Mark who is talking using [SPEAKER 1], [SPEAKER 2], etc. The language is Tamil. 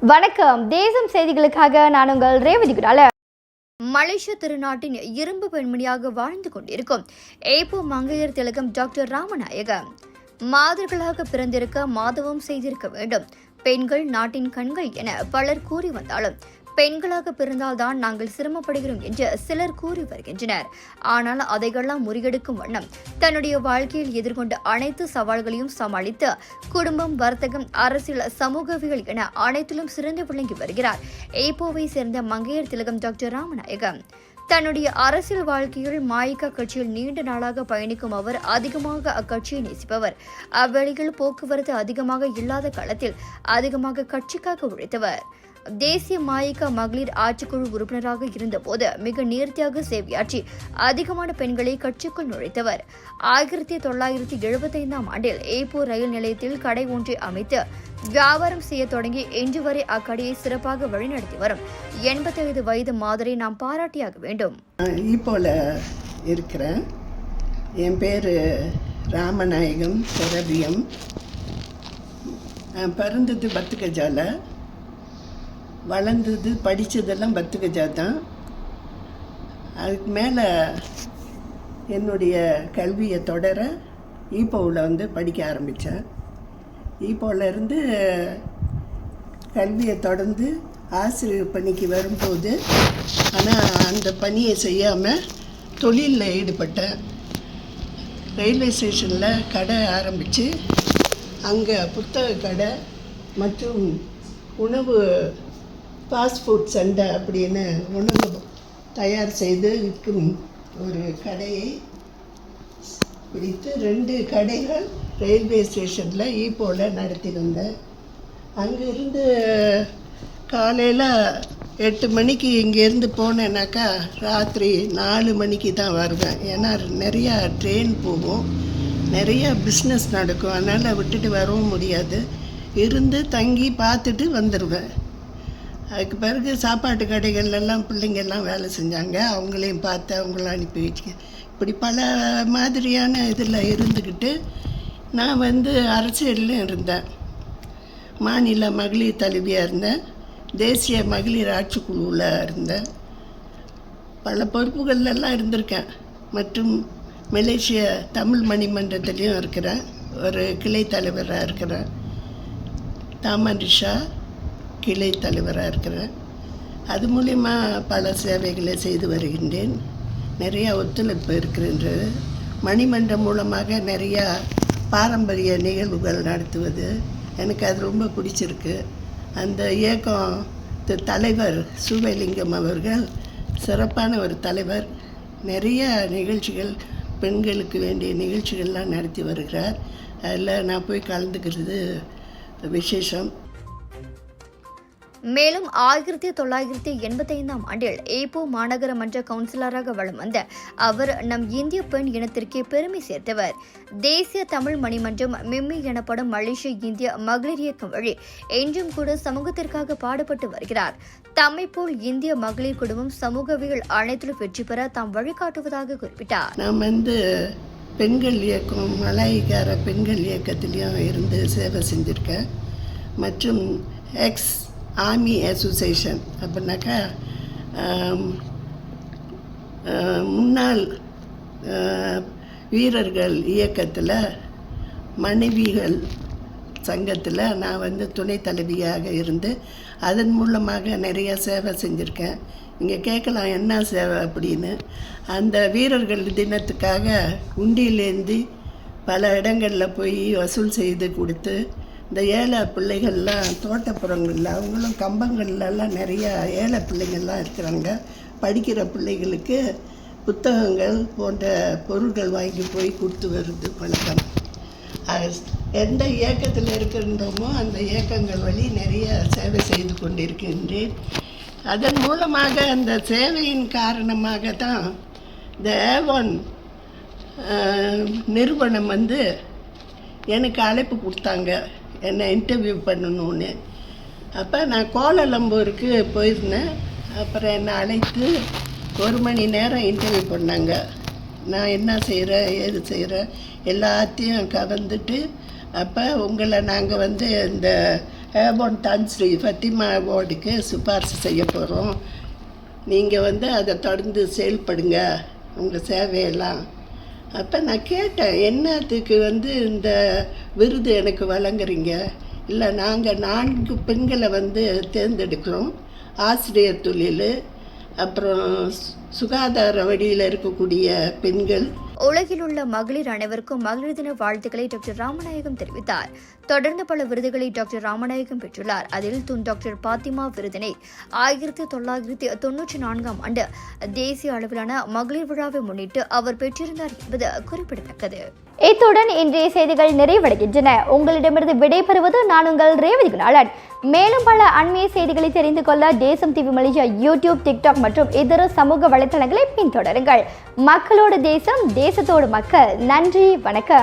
[SPEAKER 1] வணக்கம். தேசம் செய்திகளுக்காக நான் உங்கள் ரேவதி குடால. மலேசிய திருநாட்டின் இரும்பு பெண்மணியாக வாழ்ந்து கொண்டிருக்கும் ஏப்போ மங்கையர் திலகம் டாக்டர் ராமநாயகம். மாதர்களாக பிறந்திருக்க மாதவம் செய்திருக்க வேண்டும். பெண்கள் நாட்டின் கண்கள் என பலர் கூறி வந்தாலும் பெண்களாக பிறந்தால்தான் நாங்கள் சிரமப்படுகிறோம் என்று சிலர் கூறி வருகின்றனர். ஆனால் அதையெல்லாம் முறியெடுக்கும் வண்ணம் தன்னுடைய வாழ்க்கையில் எதிர்கொண்ட அனைத்து சவால்களையும் சமாளித்து குடும்பம் வர்த்தகம் அரசியல் சமூகவியல் என அனைத்திலும் சிறந்து விளங்கி வருகிறார். ஏப்போவை சேர்ந்த மங்கையர் திலகம் டாக்டர் ராமநாயகம். தன்னுடைய அரசியல் வாழ்க்கையில் மாயிகா கட்சியில் நீண்ட நாளாக பயணிக்கும் அவர் அதிகமாக அக்கட்சியை நேசிப்பவர். அவ்வழியில் போக்குவரத்து அதிகமாக இல்லாத காலத்தில் அதிகமாக கட்சிக்காக உழைத்தவர். தேசிய மாயிகா மகளிர் ஆட்சிக்குழு உறுப்பினராக இருந்தபோது மிக நேர்த்தியாக சேவையாற்றி அதிகமான பெண்களை கட்சிக்குள் நுழைத்தவர். ஆயிரத்தி தொள்ளாயிரத்தி எழுபத்தைந்தாம் ஆண்டில் ஏப்பூர் ரயில் நிலையத்தில் கடை ஒன்றை அமைத்து வியாபாரம் செய்ய தொடங்கி இன்று வரை அக்கடையை சிறப்பாக வழிநடத்தி வரும். எண்பத்தைந்து வயது மாதிரி நாம் பாராட்டியாக வேண்டும்.
[SPEAKER 2] இப்போல இருக்கிறேன். என் பேர் ராமநாயகம் திரவியம் பிறந்தது பத்துக்கஜால. வளர்ந்தது படித்ததெல்லாம் பத்துக்கஜா தான் அதுக்கு மேலே என்னுடைய கல்வியை தொடர ஈப்போவில் வந்து படிக்க ஆரம்பித்தேன் இப்போலேருந்து கல்வியை தொடர்ந்து ஆசிரியர் பணிக்கு வரும்போது ஆனால் அந்த பணியை செய்யாமல் தொழிலில் ஈடுபட்டேன். ரயில்வே ஸ்டேஷனில் கடை ஆரம்பித்து அங்கே புத்தக கடை மற்றும் உணவு பாஸ்போர்ட் சண்டை அப்படின்னு உணவு தயார் செய்து விற்கும் ஒரு கடையை பிடித்து ரெண்டு கடைகள் ரயில்வே ஸ்டேஷனில் ஈப்போவில் நடத்தியிருந்தேன். அங்கேருந்து காலையில் எட்டு மணிக்கு இங்கேருந்து போனேன்னாக்கா ராத்திரி நாலு மணிக்கு தான் வருவேன். ஏன்னா நிறையா ட்ரெயின் போகும். நிறையா பிஸ்னஸ் நடக்கும். அதனால் விட்டுட்டு வரவும் முடியாது. இருந்து தங்கி பார்த்துட்டு வந்துடுவேன் அதுக்கு பிறகு சாப்பாட்டு கடைகள்லாம் பிள்ளைங்கள்லாம் வேலை செஞ்சாங்க. அவங்களையும் பார்த்து அவங்கள அனுப்பி வச்சு இப்படி பல மாதிரியான இதில் இருந்துக்கிட்டு நான் வந்து அரசியல்லையும் இருந்தேன். மாநில மகளிர் தலைவியாக இருந்தேன். தேசிய மகளிர் ஆட்சிக்குழுவில் இருந்தேன். பல பொறுப்புகள்லாம் இருந்திருக்கேன். மற்றும் மலேசிய தமிழ் மணிமன்றத்துலேயும் இருக்கிறேன். ஒரு கிளை தலைவராக இருக்கிறேன். தாமரிஷா கிளை தலைவராக இருக்கிறேன். அது மூலிமா பல சேவைகளை செய்து வருகின்றேன். நிறையா ஒத்துழைப்பு இருக்கின்றது மணிமன்றம் மூலமாக நிறையா பாரம்பரிய நிகழ்வுகள் நடத்துவது எனக்கு அது ரொம்ப பிடிச்சிருக்கு. அந்த இயக்கம் தலைவர் சுவைலிங்கம் அவர்கள் சிறப்பான ஒரு தலைவர். நிறைய நிகழ்ச்சிகள் பெண்களுக்கு வேண்டிய நிகழ்ச்சிகள்லாம் நடத்தி வருகிறார். அதில் நான் போய் கலந்துக்கிறது விசேஷம்.
[SPEAKER 1] மேலும் ஆயிரத்தி தொள்ளாயிரத்தி எண்பத்தி ஐந்தாம் ஆண்டில் ஏப்போ மாநகர மன்ற கவுன்சிலராக வலம் வந்த அவர் நம் இந்திய பெண் இனத்திற்கே பெருமை சேர்த்தவர். தேசிய தமிழ் மணிமன்றம் மிம்மி எனப்படும் மலேசிய இந்திய மகளிர் இயக்கம் வழி என்றும் கூட சமூகத்திற்காக பாடுபட்டு வருகிறார். தம்மை போல் இந்திய மகளிர் குடும்பம் சமூகவியல் அனைத்திலும் வெற்றி பெற தாம் வழிகாட்டுவதாக குறிப்பிட்டார்.
[SPEAKER 2] நான் வந்து பெண்கள் இயக்கம் மலாய்க்கார பெண்கள் இயக்கத்திலையும் இருந்து சேவை செஞ்சுருக்கேன். மற்றும் எக்ஸ் ஆர்மி அசோசியேஷன் அப்படின்னாக்கா முன்னாள் வீரர்கள் இயக்கத்தில் மனைவிகள் சங்கத்தில் நான் வந்து துணை தலைவியாக இருந்து அதன் மூலமாக நிறைய சேவை செஞ்சுருக்கேன். இங்கே கேட்கலாம் என்ன சேவை அப்படின்னு. அந்த வீரர்கள் தினத்துக்காக உண்டியிலேருந்து பல இடங்களில் போய் வசூல் செய்து கொடுத்து இந்த ஏழை பிள்ளைகள்லாம் தோட்டப்புறங்களில் அவங்களும் கம்பங்கள்லாம் நிறையா ஏழை பிள்ளைங்கள்லாம் இருக்கிறாங்க. படிக்கிற பிள்ளைகளுக்கு புத்தகங்கள் போன்ற பொருட்கள் வாங்கி போய் கொடுத்து வருது பழக்கம் அது எந்த இயக்கத்தில் இருக்கின்றோமோ அந்த இயக்கங்கள் வழி நிறைய சேவை செய்து கொண்டிருக்கின்றேன். அதன் மூலமாக அந்த சேவையின் காரணமாக தான் இந்த ஏவன் நிறுவனம் வந்து எனக்கு அழைப்பு கொடுத்தாங்க. என்னை இன்டர்வியூ பண்ணணும்னு. அப்போ நான் கோலாலம்பூருக்கு போயிருந்தேன். அப்புறம் என்னை அழைத்து ஒரு மணி நேரம் இன்டர்வியூ பண்ணாங்க. நான் என்ன செய்கிறேன் ஏது செய்கிறேன் எல்லாத்தையும் கலந்துட்டு அப்போ உங்களை நாங்கள் வந்து இந்த ஏபோன் தான் ஸ்ரீ ஃபத்திமா அவார்டுக்கு சிபாரிசு செய்ய போகிறோம் நீங்கள் வந்து அதை தொடர்ந்து செயல்படுங்க. உங்கள் சேவையெல்லாம் அப்போ நான் கேட்டேன் என்னத்துக்கு வந்து இந்த விருது எனக்கு வழங்குறீங்க? இல்லை நாங்கள் நான்கு பெண்களை வந்து தேர்ந்தெடுக்கிறோம் ஆசிரியர் தொழில் அப்புறம் சு- சுகாதார வழியில் இருக்கக்கூடிய பெண்கள்
[SPEAKER 1] உலகில் உள்ள மகளிர் அனைவருக்கும் மகளிர் தின வாழ்த்துக்களை டாக்டர் ராமநாயகம் தெரிவித்தார். தொடர்ந்து பல விருதுகளை டாக்டர் ராமநாயகம் பெற்றுள்ளார். அதில் துன் டாக்டர் பாத்திமா விருதினை ஆயிரத்தி தொள்ளாயிரத்தி தொன்னூற்றி நான்காம் ஆண்டு தேசிய அளவிலான மகளிர் விழாவை முன்னிட்டு அவர் பெற்றிருந்தார் என்பது குறிப்பிடத்தக்கது. இத்துடன் இன்றைய செய்திகள் நிறைவடைகின்றன. உங்களிடமிருந்து விடைபெறுவது நான் உங்கள் ரேவதி குணாளன் மேலும் பல அண்மைய செய்திகளை தெரிந்து கொள்ள தேசம் டிவி மலேசியா யூடியூப் டிக்டாக் மற்றும் இதர சமூக வலைத்தளங்களை பின்தொடருங்கள். மக்களோடு தேசம் தேசத்தோடு மக்கள். நன்றி வணக்கம்.